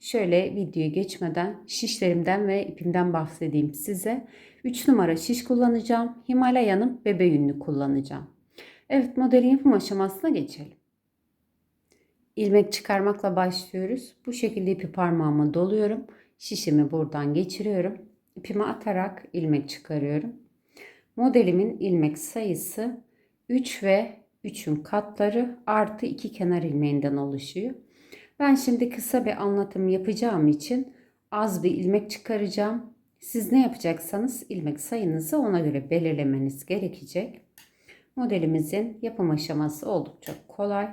Şöyle videoya geçmeden şişlerimden ve ipimden bahsedeyim size. 3 numara şiş kullanacağım. Himalaya'nın bebe yünlü kullanacağım. Evet modelin yapım aşamasına geçelim. İlmek çıkarmakla başlıyoruz. Bu şekilde ipi parmağıma doluyorum. Şişimi buradan geçiriyorum. İpimi atarak ilmek çıkarıyorum. Modelimin ilmek sayısı 3 ve 3'ün katları artı 2 kenar ilmeğinden oluşuyor. Ben şimdi kısa bir anlatım yapacağım için az bir ilmek çıkaracağım. Siz ne yapacaksanız ilmek sayınızı ona göre belirlemeniz gerekecek. Modelimizin yapım aşaması oldukça kolay.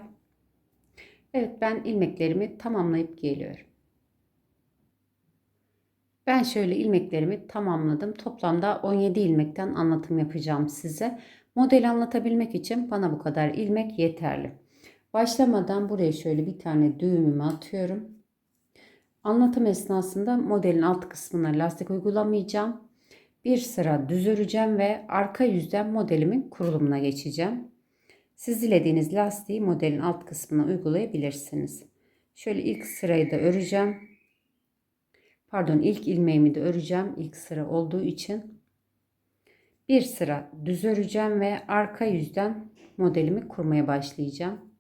Evet ben ilmeklerimi tamamlayıp geliyorum. Ben şöyle ilmeklerimi tamamladım. Toplamda 17 ilmekten anlatım yapacağım size. Modeli anlatabilmek için bana bu kadar ilmek yeterli. Başlamadan buraya şöyle bir tane düğümümü atıyorum. Anlatım esnasında modelin alt kısmına lastik uygulamayacağım. Bir sıra düz öreceğim ve arka yüzden modelimin kurulumuna geçeceğim. Siz dilediğiniz lastiği modelin alt kısmına uygulayabilirsiniz. Şöyle ilk sırayı da öreceğim. Pardon ilk ilmeğimi de öreceğim ilk sıra olduğu için. Bir sıra düz öreceğim ve arka yüzden modelimi kurmaya başlayacağım.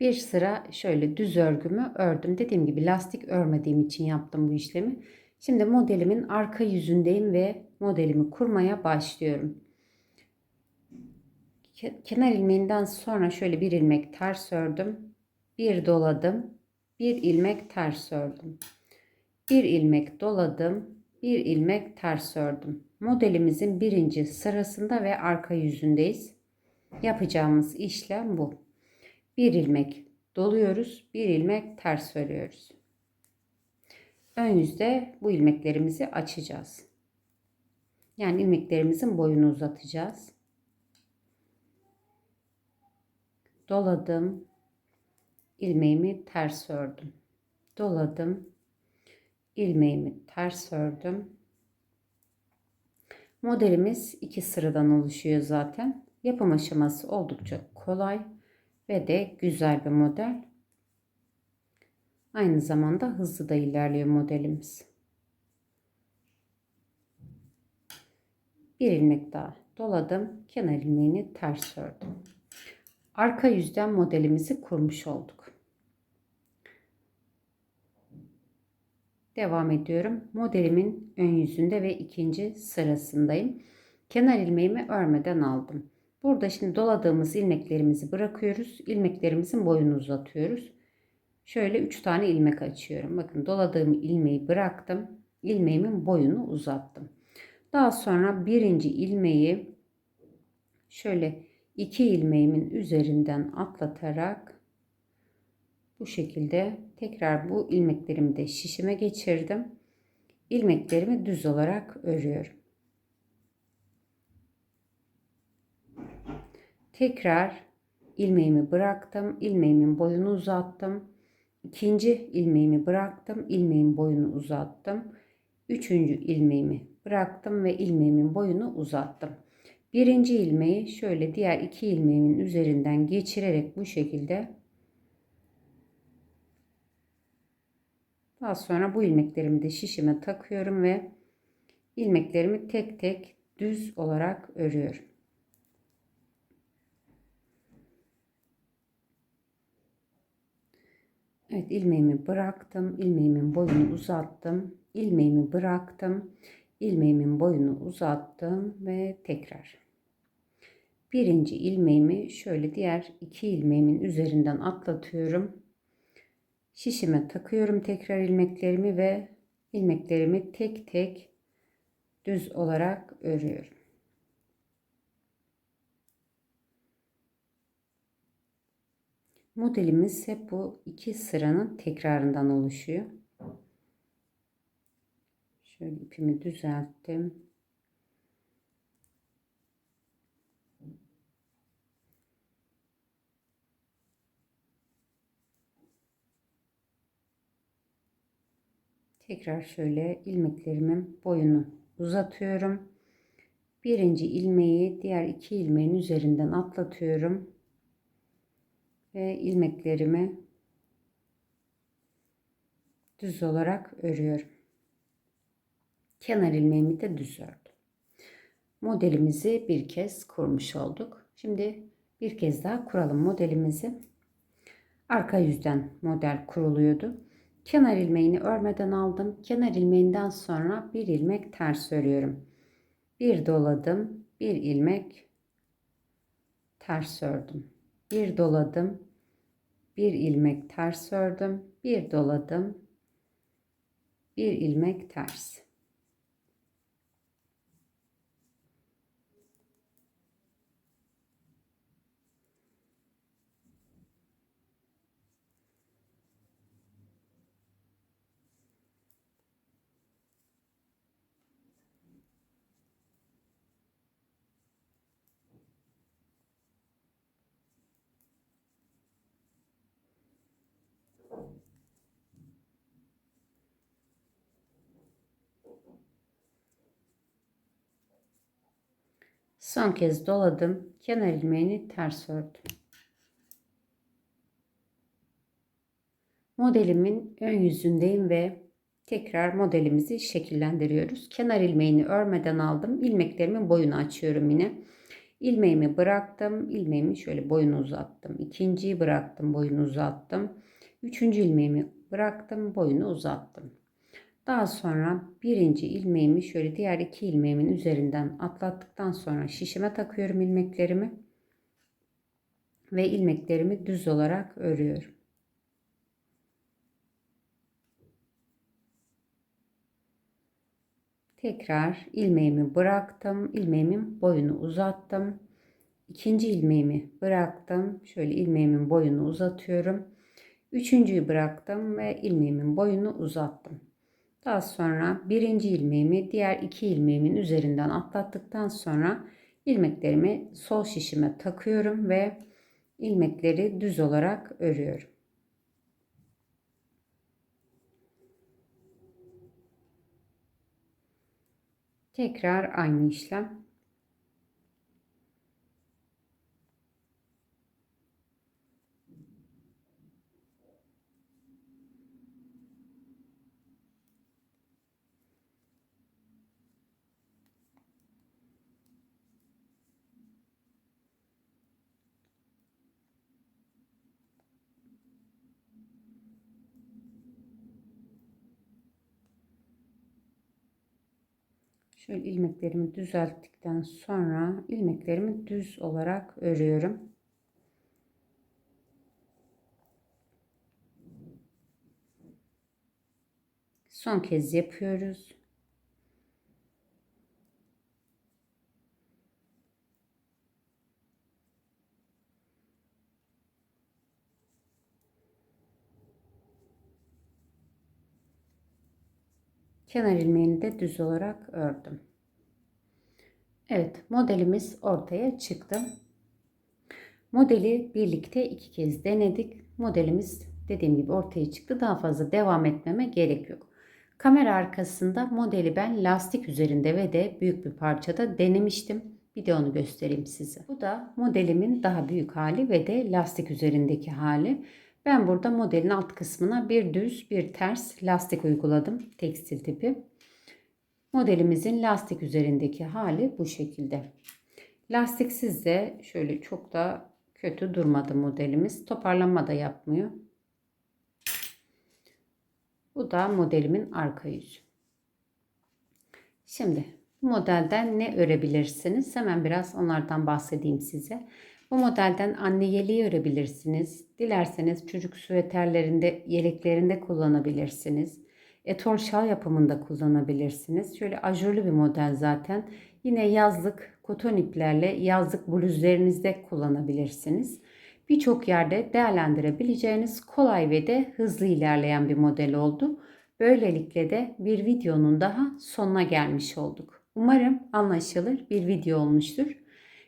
Bir sıra şöyle düz örgümü ördüm. Dediğim gibi lastik örmediğim için yaptım bu işlemi. Şimdi modelimin arka yüzündeyim ve modelimi kurmaya başlıyorum. Kenar ilmeğinden sonra şöyle bir ilmek ters ördüm. Bir doladım. Bir ilmek ters ördüm. Bir ilmek doladım. Bir ilmek ters ördüm. Modelimizin birinci sırasında ve arka yüzündeyiz. Yapacağımız işlem bu bir ilmek doluyoruz. Bir ilmek ters örüyoruz. Ön yüzde bu ilmeklerimizi açacağız. Yani ilmeklerimizin boyunu uzatacağız. Doladım. ilmeğimi ters ördüm. Doladım. ilmeğimi ters ördüm. Modelimiz iki sıradan oluşuyor zaten. Yapım aşaması oldukça kolay ve de güzel bir model. Aynı zamanda hızlı da ilerliyor modelimiz. Bir ilmek daha doladım. Kenar ilmeğini ters ördüm. Arka yüzden modelimizi kurmuş olduk. Devam ediyorum. Modelimin ön yüzünde ve ikinci sırasındayım. Kenar ilmeğimi örmeden aldım. Burada şimdi doladığımız ilmeklerimizi bırakıyoruz. İlmeklerimizin boyunu uzatıyoruz. Şöyle 3 tane ilmek açıyorum. Bakın doladığım ilmeği bıraktım. İlmeğimin boyunu uzattım. Daha sonra birinci ilmeği şöyle iki ilmeğimin üzerinden atlatarak bu şekilde tekrar bu ilmeklerimi de şişime geçirdim. İlmeklerimi düz olarak örüyorum. Tekrar ilmeğimi bıraktım. ilmeğimin boyunu uzattım. İkinci ilmeğimi bıraktım. ilmeğin boyunu uzattım. Üçüncü ilmeğimi bıraktım ve ilmeğimin boyunu uzattım. Birinci ilmeği şöyle diğer iki ilmeğimin üzerinden geçirerek bu şekilde daha sonra bu ilmeklerimi de şişime takıyorum ve ilmeklerimi tek tek düz olarak örüyorum. Evet ilmeğimi bıraktım. ilmeğimin boyunu uzattım. ilmeğimi bıraktım. ilmeğimin boyunu uzattım ve tekrar. Birinci ilmeğimi şöyle diğer iki ilmeğimin üzerinden atlatıyorum. Şişime takıyorum tekrar ilmeklerimi ve ilmeklerimi tek tek düz olarak örüyorum. Modelimiz hep bu iki sıranın tekrarından oluşuyor. Şöyle ipimi düzelttim. Tekrar şöyle ilmeklerimin boyunu uzatıyorum. Birinci ilmeği diğer iki ilmeğin üzerinden atlatıyorum. Ve ilmeklerimi düz olarak örüyorum. Kenar ilmeğimi de düz ördüm. Modelimizi bir kez kurmuş olduk. Şimdi bir kez daha kuralım modelimizi. Arka yüzden model kuruluyordu. Kenar ilmeğini örmeden aldım. Kenar ilmeğinden sonra bir ilmek ters örüyorum. Bir doladım, bir ilmek ters ördüm. Bir doladım, bir ilmek ters ördüm, bir doladım, bir ilmek ters. Son kez doladım. Kenar ilmeğini ters ördüm. Modelimin ön yüzündeyim ve tekrar modelimizi şekillendiriyoruz. Kenar ilmeğini örmeden aldım. İlmeklerimin boyunu açıyorum yine. İlmeğimi bıraktım. İlmeğimi şöyle boyunu uzattım. İkinciyi bıraktım. Boyunu uzattım. Üçüncü ilmeğimi bıraktım. Boyunu uzattım. Daha sonra birinci ilmeğimi şöyle diğer iki ilmeğimin üzerinden atlattıktan sonra şişime takıyorum ilmeklerimi. Ve ilmeklerimi düz olarak örüyorum. Tekrar ilmeğimi bıraktım. ilmeğimin boyunu uzattım. İkinci ilmeğimi bıraktım. Şöyle ilmeğimin boyunu uzatıyorum. Üçüncüyü bıraktım ve ilmeğimin boyunu uzattım. Daha sonra birinci ilmeğimi diğer iki ilmeğimin üzerinden atlattıktan sonra ilmeklerimi sol şişime takıyorum ve ilmekleri düz olarak örüyorum. Tekrar aynı işlem. Şöyle ilmeklerimi düzelttikten sonra ilmeklerimi düz olarak örüyorum. Son kez yapıyoruz. Kenar ilmeğini de düz olarak ördüm. Evet modelimiz ortaya çıktı. Modeli birlikte iki kez denedik. Modelimiz dediğim gibi ortaya çıktı. Daha fazla devam etmeme gerek yok. Kamera arkasında modeli ben lastik üzerinde ve de büyük bir parçada denemiştim. Bir de onu göstereyim size. Bu da modelimin daha büyük hali ve de lastik üzerindeki hali. Ben burada modelin alt kısmına bir düz bir ters lastik uyguladım. Tekstil tipi. Modelimizin lastik üzerindeki hali bu şekilde. Lastiksiz de şöyle çok da kötü durmadı modelimiz. Toparlanma da yapmıyor. Bu da modelimin arka yüzü. Şimdi modelden ne örebilirsiniz? Hemen biraz onlardan bahsedeyim size. Bu modelden anne yeleği örebilirsiniz. Dilerseniz çocuk süveterlerinde, yeleklerinde kullanabilirsiniz. Etol şal yapımında kullanabilirsiniz. Şöyle ajurlu bir model zaten. Yine yazlık koton iplerle yazlık bluzlerinizde kullanabilirsiniz. birçok yerde değerlendirebileceğiniz kolay ve de hızlı ilerleyen bir model oldu. Böylelikle de bir videonun daha sonuna gelmiş olduk. Umarım anlaşılır bir video olmuştur.